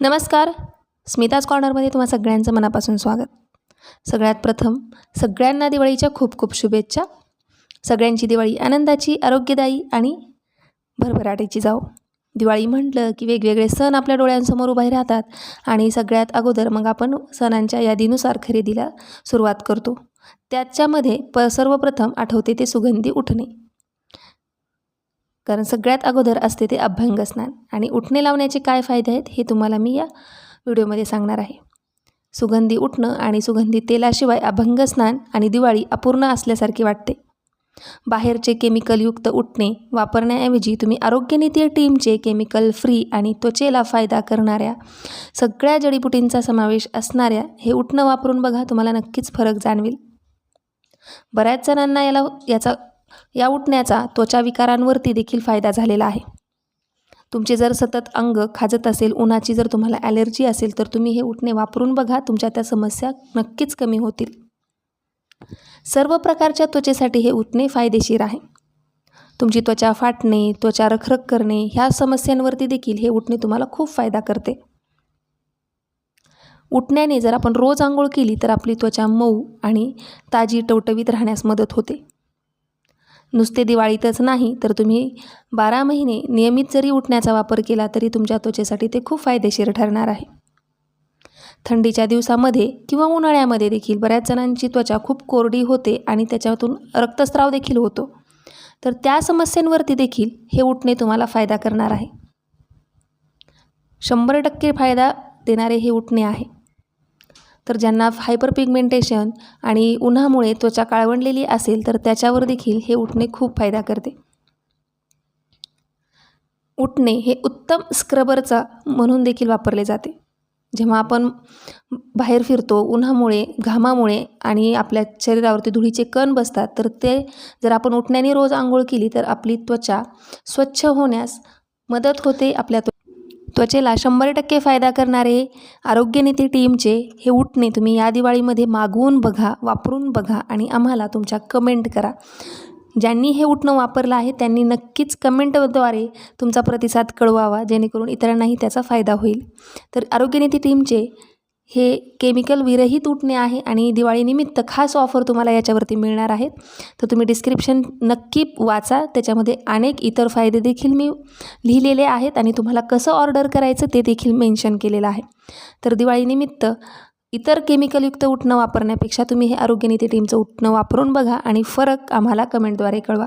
नमस्कार. स्मिताज कॉर्नरमध्ये तुम्हा सगळ्यांचं मनापासून स्वागत. सगळ्यात प्रथम सगळ्यांना दिवाळीच्या खूप खूप शुभेच्छा. सगळ्यांची दिवाळी आनंदाची आरोग्यदायी आणि भरभराटीची जाओ दिवाळी म्हटलं की वेगवेगळे सण आपल्या डोळ्यांसमोर उभे राहतात आणि सगळ्यात अगोदर मग आपण सणांच्या यादीनुसार खरेदीला सुरुवात करतो. त्याच्यामध्ये प सर्वप्रथम आठवते ते सुगंधी उठणे. कारण सगळ्यात अगोदर असते ते अभ्यंग स्नान. आणि उठणे लावण्याचे काय फायदे आहेत हे तुम्हाला मी या व्हिडिओमध्ये सांगणार आहे. सुगंधी उठणं आणि सुगंधी तेलाशिवाय अभंग स्नान आणि दिवाळी अपूर्ण असल्यासारखे वाटते. बाहेरचे केमिकलयुक्त उठणे वापरण्याऐवजी तुम्ही आरोग्यनीती टीमचे केमिकल फ्री आणि त्वचेला फायदा करणाऱ्या सगळ्या जडीबुटींचा समावेश असणाऱ्या हे उठणं वापरून बघा तुम्हाला नक्कीच फरक जाणवेल. बऱ्याच जणांना याला याचा या उठण्याचा त्वचा विकारांवरती देखील फायदा झालेला आहे. तुमचे जर सतत अंग खाजत असेल उन्हाची जर तुम्हाला ॲलर्जी असेल तर तुम्ही हे उठणे वापरून बघा तुमच्या त्या समस्या नक्कीच कमी होतील. सर्व प्रकारच्या त्वचेसाठी हे उठणे फायदेशीर आहे. तुमची त्वचा फाटणे त्वचा रखरख करणे ह्या समस्यांवरती देखील हे उठणे तुम्हाला खूप फायदा करते. उठण्याने जर आपण रोज आंघोळ केली तर आपली त्वचा मऊ आणि ताजी टवटवीत राहण्यास मदत होते. नुसते दिवाळीतच नाही तर तुम्ही बारा महिने नियमित जरी उठण्याचा वापर केला तरी तुमच्या त्वचेसाठी ते खूप फायदेशीर ठरणार आहे. थंडीच्या दिवसामध्ये किंवा उन्हाळ्यामध्ये देखील बऱ्याच जणांची त्वचा खूप कोरडी होते आणि त्याच्यातून रक्तस्राव देखील होतो. तर त्या समस्यांवरती देखील हे उठणे तुम्हाला फायदा करणार आहे. शंभर टक्के फायदा देणारे हे उठणे आहे. तर ज्यांना हायपर पिगमेंटेशन आणि उन्हामुळे त्वचा काळवंडलेली असेल तर त्याच्यावर देखील हे उठणे खूप फायदा करते. उठणे हे उत्तम स्क्रबरचा म्हणून देखील वापरले जाते. जेव्हा आपण बाहेर फिरतो उन्हामुळे घामामुळे आणि आपल्या शरीरावरती धुळीचे कण बसतात तर ते जर आपण उठण्याने रोज आंघोळ केली तर आपली त्वचा स्वच्छ होण्यास मदत होते आपल्या त्व त्वचेला शंभर टक्के फायदा करणारे आरोग्यनीती टीमचे हे उठणे तुम्ही या दिवाळीमध्ये मागवून बघा वापरून बघा आणि आम्हाला तुमच्या कमेंट करा. ज्यांनी हे उठणं वापरलं आहे त्यांनी नक्कीच कमेंटद्वारे तुमचा प्रतिसाद कळवावा जेणेकरून इतरांनाही त्याचा फायदा होईल. तर आरोग्यनीती टीमचे हे केमिकल विरहित उठणे आहे आणि दिवाळीनिमित्त खास ऑफर तुम्हाला याच्यावरती मिळणार आहेत. तर तुम्ही डिस्क्रिप्शन नक्की वाचा. त्याच्यामध्ये अनेक इतर फायदे देखील मी लिहिलेले आहेत आणि तुम्हाला कसं ऑर्डर करायचं ते देखील मेन्शन केलेलं आहे. तर दिवाळीनिमित्त इतर केमिकलयुक्त उठणं वापरण्यापेक्षा तुम्ही हे आरोग्यनीती टीमचं उठणं वापरून बघा आणि फरक आम्हाला कमेंटद्वारे कळवा.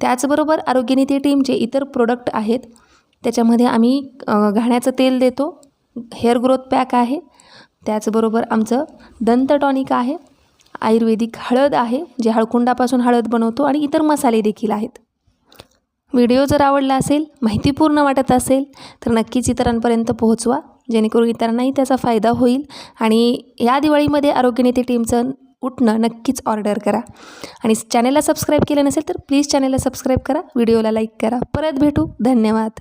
त्याचबरोबर आरोग्यनीती टीमचे इतर प्रोडक्ट आहेत त्याच्यामध्ये आम्ही घाण्याचं तेल देतो. हेअर ग्रोथ पॅक आहे. त्याचबरोबर आमचं दंत टॉनिक आहे आयुर्वेदिक हळद आहे जे हळकुंडापासून हळद बनवतो आणि इतर मसाले देखील आहेत. व्हिडिओ जर आवडला असेल माहितीपूर्ण वाटत असेल तर नक्कीच इतरांपर्यंत पोहोचवा जेणेकरून इतरांनाही त्याचा फायदा होईल आणि या दिवाळीमध्ये आरोग्यनेते टीमचं उठणं नक्कीच ऑर्डर करा. आणि चॅनलला सबस्क्राईब केलं नसेल तर प्लीज चॅनलला सबस्क्राईब करा व्हिडिओला लाईक करा. परत भेटू धन्यवाद.